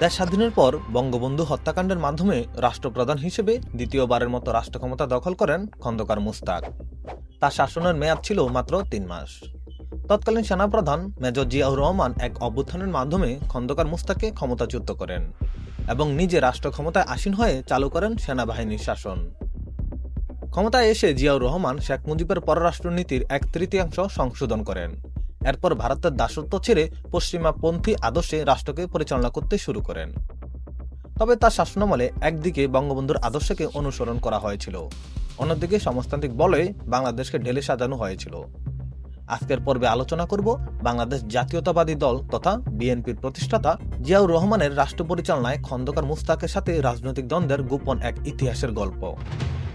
দেশ স্বাধীনের পর বঙ্গবন্ধু হত্যাকাণ্ডের মাধ্যমে রাষ্ট্রপ্রধান হিসেবে দ্বিতীয়বারের মতো রাষ্ট্র ক্ষমতা দখল করেন খন্দকার মুস্তাক। তার শাসনের মেয়াদ ছিল মাত্র তিন মাস। তৎকালীন সেনাপ্রধান মেজর জিয়াউর রহমান এক অভ্যুত্থানের মাধ্যমে খন্দকার মুস্তাককে ক্ষমতাচ্যুত করেন এবং নিজে রাষ্ট্র ক্ষমতায় আসীন হয়ে চালু করেন সেনাবাহিনীর শাসন। ক্ষমতায় এসে জিয়াউর রহমান শেখ মুজিবের পররাষ্ট্রনীতির এক তৃতীয়াংশ সংশোধন করেন। এরপর ভারতের দাসত্ব ছেড়ে পশ্চিমাপন্থী আদর্শে রাষ্ট্রকে পরিচালনা করতে শুরু করেন। তবে তার শাসনামলে একদিকে বঙ্গবন্ধুর আদর্শকে অনুসরণ করা হয়েছিল, অন্যদিকে সমাজতান্ত্রিক বলে বাংলাদেশকে ঢেলে সাজানো হয়েছিল। আজকের পর্বে আলোচনা করব বাংলাদেশ জাতীয়তাবাদী দল তথা বিএনপির প্রতিষ্ঠাতা জিয়াউর রহমানের রাষ্ট্র পরিচালনায় খন্দকার মুস্তাকের সাথে রাজনৈতিক দ্বন্দ্বের গোপন এক ইতিহাসের গল্প।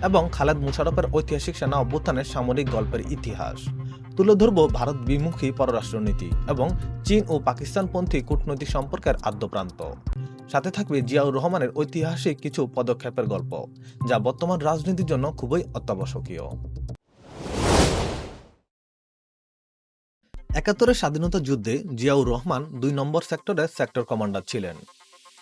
এবং খালেদ মুশারফের ঐতিহাসিক সেনা অভ্যুত্থানের সামরিক গল্পের ইতিহাস। তুলে ধরব ভারত বিমুখী পররাষ্ট্রনীতি এবং চীন ও পাকিস্তানপন্থী কূটনৈতিক সম্পর্কের আদ্যপ্রান্ত। সাথে থাকবে জিয়াউর রহমানের ঐতিহাসিক কিছু পদক্ষেপের গল্প, যা বর্তমান রাজনীতির জন্য খুবই অত্যাবশ্যকীয়। একাত্তরের স্বাধীনতা যুদ্ধে জিয়াউর রহমান দুই নম্বর সেক্টরের সেক্টর কমান্ডার ছিলেন।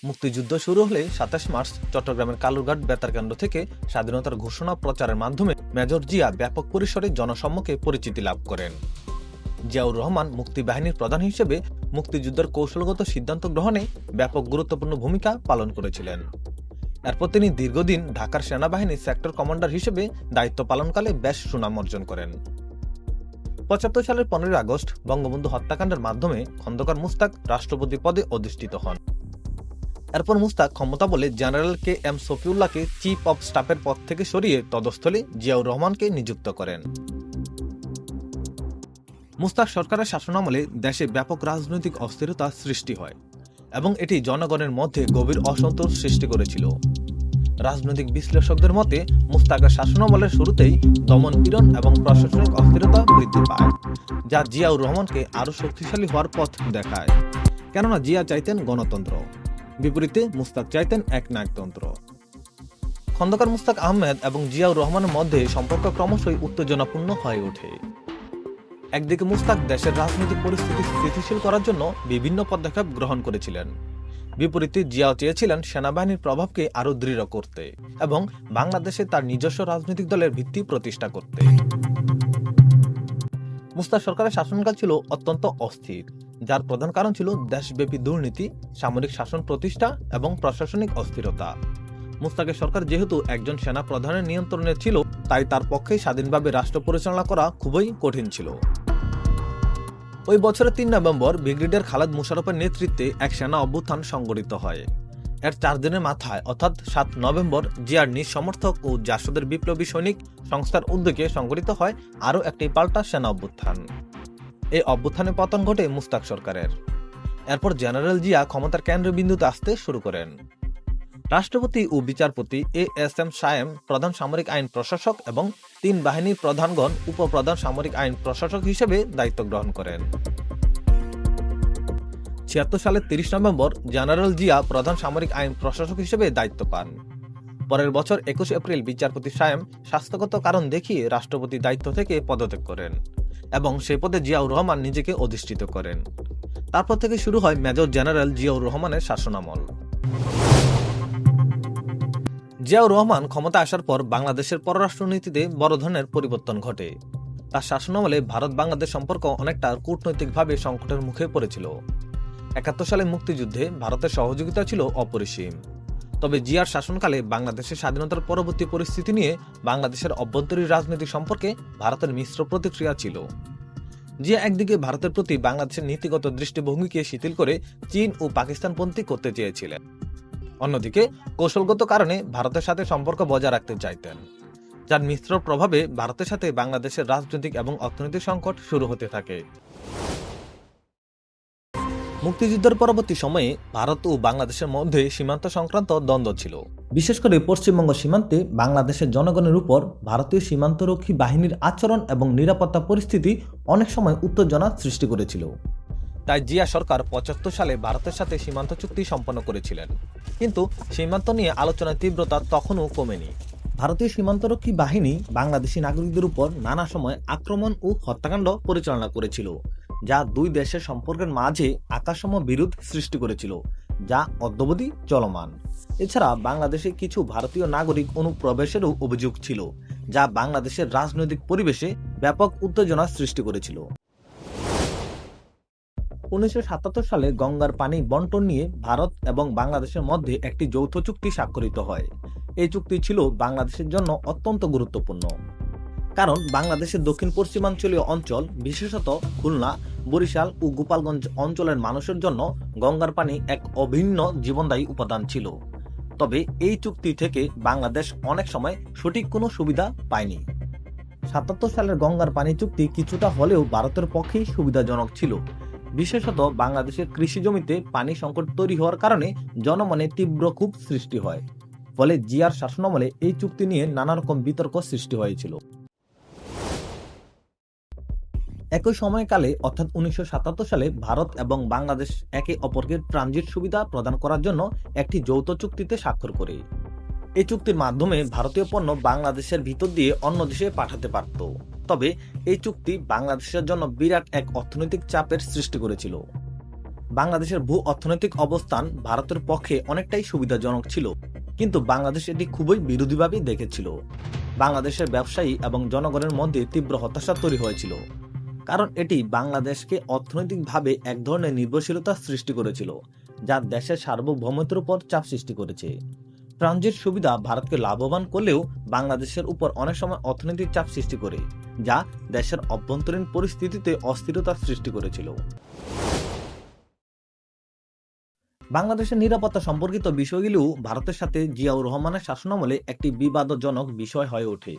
মুক্তিযুদ্ধ শুরু হলে সাতাশ মার্চ চট্টগ্রামের কালুরঘাট বেতার কেন্দ্র থেকে স্বাধীনতার ঘোষণা প্রচারের মাধ্যমে মেজর জিয়া ব্যাপক পরিসরে জনসম্মুখে পরিচিতি লাভ করেন। জিয়াউর রহমান মুক্তিবাহিনীর প্রধান হিসেবে মুক্তিযুদ্ধের কৌশলগত সিদ্ধান্ত গ্রহণে ব্যাপক গুরুত্বপূর্ণ ভূমিকা পালন করেছিলেন। এরপর তিনি দীর্ঘদিন ঢাকার সেনাবাহিনীর সেক্টর কমান্ডার হিসেবে দায়িত্ব পালনকালে বেশ সুনাম অর্জন করেন। পঁচাত্তর সালের পনেরোই আগস্ট বঙ্গবন্ধু হত্যাকাণ্ডের মাধ্যমে খন্দকার মুস্তাক রাষ্ট্রপতি পদে অধিষ্ঠিত হন। এরপর মুস্তাক ক্ষমতা বলে জেনারেল কে এম সফিউল্লাহকে চিফ অব স্টাফের পদ থেকে সরিয়ে তদস্থলে জিয়াউর রহমানকে নিযুক্ত করেন। মুস্তাক সরকারের শাসনামলে দেশে ব্যাপক রাজনৈতিক অস্থিরতা সৃষ্টি হয় এবং এটি জনগণের মধ্যে গভীর অসন্তোষ সৃষ্টি করেছিল। রাজনৈতিক বিশ্লেষকদের মতে, মুস্তাকের শাসনামলের শুরুতেই দমন পীড়ন এবং প্রশাসনিক অস্থিরতা বৃদ্ধি পায়, যা জিয়াউর রহমানকে আরও শক্তিশালী হওয়ার পথ দেখায়। কেননা জিয়া চাইতেন গণতন্ত্র। বিপরীতে মুস্তাক চাইতেন এক নায়কতন্ত্র খন্দকার মুস্তাক আহমেদ এবং জিয়াউর রহমানের মধ্যে সম্পর্ক ক্রমশই উত্তেজনাপূর্ণ হয়ে ওঠে। একদিকে মুস্তাক দেশের রাজনৈতিক পরিস্থিতি স্থিতিশীল করার জন্য বিভিন্ন পদক্ষেপ গ্রহণ করেছিলেন। বিপরীতে জিয়াও চেয়েছিলেন সেনাবাহিনীর প্রভাবকে আরও দৃঢ় করতে এবং বাংলাদেশে তার নিজস্ব রাজনৈতিক দলের ভিত্তি প্রতিষ্ঠা করতে। মুস্তাক সরকারের শাসনকাল ছিল অত্যন্ত অস্থির, যার প্রধান কারণ ছিল দেশব্যাপী দুর্নীতি, সামরিক শাসন প্রতিষ্ঠা এবং প্রশাসনিক অস্থিরতা। মুস্তাকের সরকার যেহেতু একজন সেনা প্রধানের নিয়ন্ত্রণে ছিল, তাই তার পক্ষে স্বাধীনভাবে রাষ্ট্র পরিচালনা করা খুবই কঠিন ছিল। ওই বছরের তিন নভেম্বর ব্রিগেডিয়ার খালাদ মুশারফের নেতৃত্বে এক সেনা অভ্যুত্থান সংগঠিত হয়। এর চার দিনের মাথায়, অর্থাৎ সাত নভেম্বর জিয়ার নিজ সমর্থক ও জাসদের বিপ্লবী সৈনিক সংস্থার উদ্যোগে সংগঠিত হয় আরও একটি পাল্টা সেনা অভ্যুত্থান। এই অভ্যুত্থানে পতন ঘটে মুস্তাক সরকারের। এরপর জেনারেল জিয়া ক্ষমতার কেন্দ্রবিন্দুতে আসতে শুরু করেন। রাষ্ট্রপতি ও বিচারপতি এ এস এম সায়েম প্রধান সামরিক আইন প্রশাসক এবং তিন বাহিনীর প্রধানগণ, উপপ্রধান সামরিক আইন প্রশাসক হিসেবে দায়িত্ব গ্রহণ করেন। ছিয়াত্তর সালের তিরিশ নভেম্বর জেনারেল জিয়া প্রধান সামরিক আইন প্রশাসক হিসেবে দায়িত্ব পান। পরের বছর একুশ এপ্রিল বিচারপতি সায়েম স্বাস্থ্যগত কারণ দেখিয়ে রাষ্ট্রপতি দায়িত্ব থেকে পদত্যাগ করেন এবং সে পদে জিয়াউর রহমান নিজেকে অধিষ্ঠিত করেন। তারপর থেকে শুরু হয় মেজর জেনারেল জিয়াউর রহমানের শাসনামল। জিয়াউর রহমান ক্ষমতা আসার পর বাংলাদেশের পররাষ্ট্রনীতিতে বড় ধরনের পরিবর্তন ঘটে। তার শাসনামলে ভারত বাংলাদেশ সম্পর্ক অনেকটা কূটনৈতিকভাবে সংকটের মুখে পড়েছিল। একাত্তর সালে মুক্তিযুদ্ধে ভারতের সহযোগিতা ছিল অপরিসীম। তবে জিয়ার শাসনকালে বাংলাদেশের স্বাধীনতার পরবর্তী পরিস্থিতি নিয়ে বাংলাদেশের অভ্যন্তরীণ রাজনীতি সম্পর্কে ভারতের মিশ্র প্রতিক্রিয়া ছিল। জিয়া একদিকে ভারতের প্রতি বাংলাদেশের নীতিগত দৃষ্টিভঙ্গিকে শিথিল করে চীন ও পাকিস্তানপন্থী করতে চেয়েছিলেন। অন্যদিকে কৌশলগত কারণে ভারতের সাথে সম্পর্ক বজায় রাখতে চাইতেন, যার মিশ্র প্রভাবে ভারতের সাথে বাংলাদেশের রাজনৈতিক এবং অর্থনৈতিক সংকট শুরু হতে থাকে। মুক্তিযুদ্ধের পরবর্তী সময়ে ভারত ও বাংলাদেশের মধ্যে সীমান্ত সংক্রান্ত দ্বন্দ্ব ছিল। বিশেষ করে পশ্চিমবঙ্গ সীমান্তে বাংলাদেশের জনগণের উপর ভারতীয় সীমান্তরক্ষী বাহিনীর আচরণ এবং নিরাপত্তা পরিস্থিতি অনেক সময় উত্তেজনা সৃষ্টি করেছিল। তাই জিয়া সরকার পঁচাত্তর সালে ভারতের সাথে সীমান্ত চুক্তি সম্পন্ন করেছিলেন। কিন্তু সীমান্ত নিয়ে আলোচনার তীব্রতা তখনও কমেনি। ভারতীয় সীমান্তরক্ষী বাহিনী বাংলাদেশি নাগরিকদের উপর নানা সময় আক্রমণ ও হত্যাকাণ্ড পরিচালনা করেছিল। যা দুই দেশের সম্পর্কের মাঝে আকাশম বিরোধ সৃষ্টি করেছিল, যা অদ্যবধি চলমান। এছাড়া বাংলাদেশে কিছু ভারতীয় নাগরিক অনুপ্রবেশেরও অভিযোগ ছিল, যা বাংলাদেশের রাজনৈতিক পরিবেশে ব্যাপক উত্তেজনা সৃষ্টি করেছিল। উনিশশো সাতাত্তর সালে গঙ্গার পানি বন্টন নিয়ে ভারত এবং বাংলাদেশের মধ্যে একটি যৌথ চুক্তি স্বাক্ষরিত হয়। এই চুক্তি ছিল বাংলাদেশের জন্য অত্যন্ত গুরুত্বপূর্ণ। কারণ বাংলাদেশের দক্ষিণ পশ্চিমাঞ্চলীয় অঞ্চল, বিশেষত খুলনা, বরিশাল ও গোপালগঞ্জ অঞ্চলের মানুষের জন্য গঙ্গার পানি এক অভিন্ন জীবনদায়ী উপাদান ছিল। তবে এই চুক্তি থেকে বাংলাদেশ অনেক সময় সঠিক কোনো সুবিধা পায়নি। সাতাত্তর সালের গঙ্গার পানি চুক্তি কিছুটা হলেও ভারতের পক্ষেই সুবিধাজনক ছিল। বিশেষত বাংলাদেশের কৃষি জমিতে পানি সংকট তৈরি হওয়ার কারণে জনমনে তীব্র ক্ষোভ সৃষ্টি হয়। ফলে জিয়ার শাসনামলে এই চুক্তি নিয়ে নানা রকম বিতর্ক সৃষ্টি হয়েছিল। একই সময়কালে, অর্থাৎ উনিশশো সাতাত্তর সালে, ভারত এবং বাংলাদেশ একে অপরকে ট্রানজিট সুবিধা প্রদান করার জন্য একটি যৌথ চুক্তিতে স্বাক্ষর করে। এই চুক্তির মাধ্যমে ভারতীয় পণ্য বাংলাদেশের ভিতর দিয়ে অন্য দেশে পাঠাতে পারত। তবে এই চুক্তি বাংলাদেশের জন্য বিরাট এক অর্থনৈতিক চাপের সৃষ্টি করেছিল। বাংলাদেশের ভূ অর্থনৈতিক অবস্থান ভারতের পক্ষে অনেকটাই সুবিধাজনক ছিল, কিন্তু বাংলাদেশ এটি খুবই বিরোধীভাবে দেখেছিল। বাংলাদেশের ব্যবসায়ী এবং জনগণের মধ্যে তীব্র হতাশা তৈরি হয়েছিল। কারণ এটি বাংলাদেশকে অর্থনৈতিকভাবে এক ধরনের নির্ভরশীলতা সৃষ্টি করেছিল, যা দেশের সার্বভৌমত্বের উপর চাপ সৃষ্টি করেছে। ট্রানজিট সুবিধা ভারতকে লাভবান করলেও বাংলাদেশের উপর অনেক সময় অর্থনৈতিক চাপ সৃষ্টি করে, যা দেশের অভ্যন্তরীণ পরিস্থিতিতে অস্থিরতা সৃষ্টি করেছিল। বাংলাদেশের নিরাপত্তা সম্পর্কিত বিষয়গুলিও ভারতের সাথে জিয়াউর রহমানের শাসনামলে একটি বিবাদজনক বিষয় হয়ে ওঠে।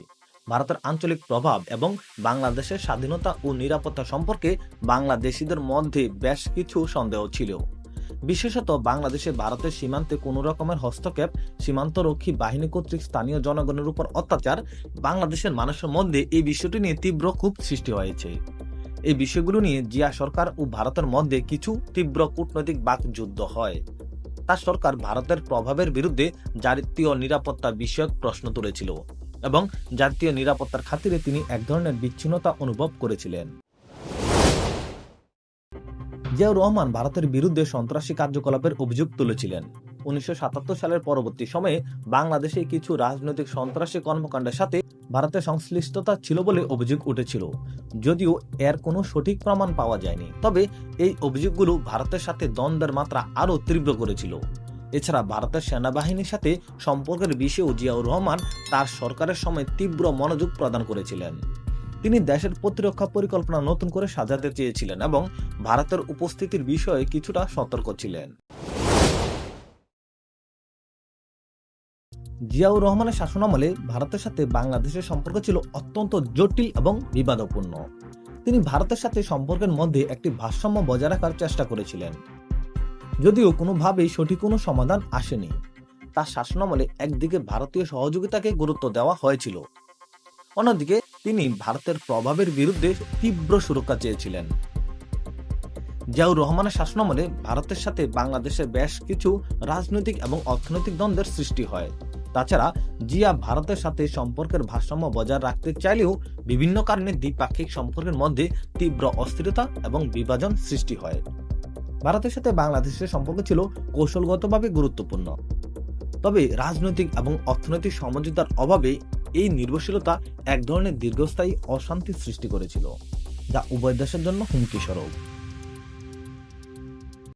ভারতের আঞ্চলিক প্রভাব এবং বাংলাদেশের স্বাধীনতা ও নিরাপত্তা সম্পর্কে বাংলাদেশিদের মধ্যে বেশ কিছু সন্দেহ ছিল। বিশেষত বাংলাদেশে ভারতের সীমান্তে কোনো রকমের হস্তক্ষেপ, সীমান্তরক্ষী বাহিনী কর্তৃক স্থানীয় জনগণের উপর অত্যাচার, বাংলাদেশের মানুষের মধ্যে এই বিষয়টি নিয়ে তীব্র ক্ষোভ সৃষ্টি হয়েছে। এই বিষয়গুলো নিয়ে জিয়া সরকার ও ভারতের মধ্যে কিছু তীব্র কূটনৈতিক বাক যুদ্ধ হয়। তার সরকার ভারতের প্রভাবের বিরুদ্ধে জাতীয় নিরাপত্তা বিষয়ক প্রশ্ন তুলেছিল। এবং জাতীয় নিরাপত্তার খাতিরে তিনি এক ধরনের বিচ্ছিন্নতা অনুভব করেছিলেন। জিয়াউর রহমান ভারতের বিরুদ্ধে সন্ত্রাসী কার্যকলাপের অভিযোগ তুলেছিলেন। উনিশশো সালের পরবর্তী সময়ে বাংলাদেশে কিছু রাজনৈতিক সন্ত্রাসী কর্মকাণ্ডের সাথে ভারতের সংশ্লিষ্টতা ছিল বলে অভিযোগ উঠেছিল। যদিও এর কোনো সঠিক প্রমাণ পাওয়া যায়নি। তবে এই অভিযোগগুলো ভারতের সাথে দ্বন্দ্বের মাত্রা আরও তীব্র করেছিল। এছাড়া ভারতের সেনাবাহিনীর সাথে সম্পর্কের বিষয়েও জিয়াউর রহমান তার সরকারের সময় তীব্র মনোযোগ প্রদান করেছিলেন। তিনি দেশের প্রতিরক্ষা পরিকল্পনা নতুন করে সাজাতে চেয়েছিলেন এবং ভারতের উপস্থিতির বিষয়ে কিছুটা সতর্ক ছিলেন। জিয়াউর রহমানের শাসনামলে ভারতের সাথে বাংলাদেশের সম্পর্ক ছিল অত্যন্ত জটিল এবং বিবাদপূর্ণ। তিনি ভারতের সাথে সম্পর্কের মধ্যে একটি ভারসাম্য বজায় রাখার চেষ্টা করেছিলেন। যদিও কোনোভাবেই সঠিক কোনো সমাধান আসেনি। তার শাসনামলে একদিকে ভারতীয় সহযোগিতাকে গুরুত্ব দেওয়া হয়েছিল, অন্যদিকে তিনি ভারতের প্রভাবের বিরুদ্ধে তীব্র সুরক্ষা চেয়েছিলেন। জিয়াউর রহমানের শাসনামলে ভারতের সাথে বাংলাদেশের বেশ কিছু রাজনৈতিক এবং অর্থনৈতিক দ্বন্দ্বের সৃষ্টি হয়। তাছাড়া জিয়া ভারতের সাথে সম্পর্কের ভারসাম্য বজায় রাখতে চাইলেও বিভিন্ন কারণে দ্বিপাক্ষিক সম্পর্কের মধ্যে তীব্র অস্থিরতা এবং বিভাজন সৃষ্টি হয়। ভারতের সাথে বাংলাদেশের সম্পর্ক ছিল কৌশলগতভাবে গুরুত্বপূর্ণ। তবে রাজনৈতিক এবং অর্থনৈতিক সমঝোতার অভাবে এই নির্ভরশীলতা এক ধরনের দীর্ঘস্থায়ী অশান্তি সৃষ্টি করেছিল, যা উভয় দেশের জন্য হুমকি স্বরূপ।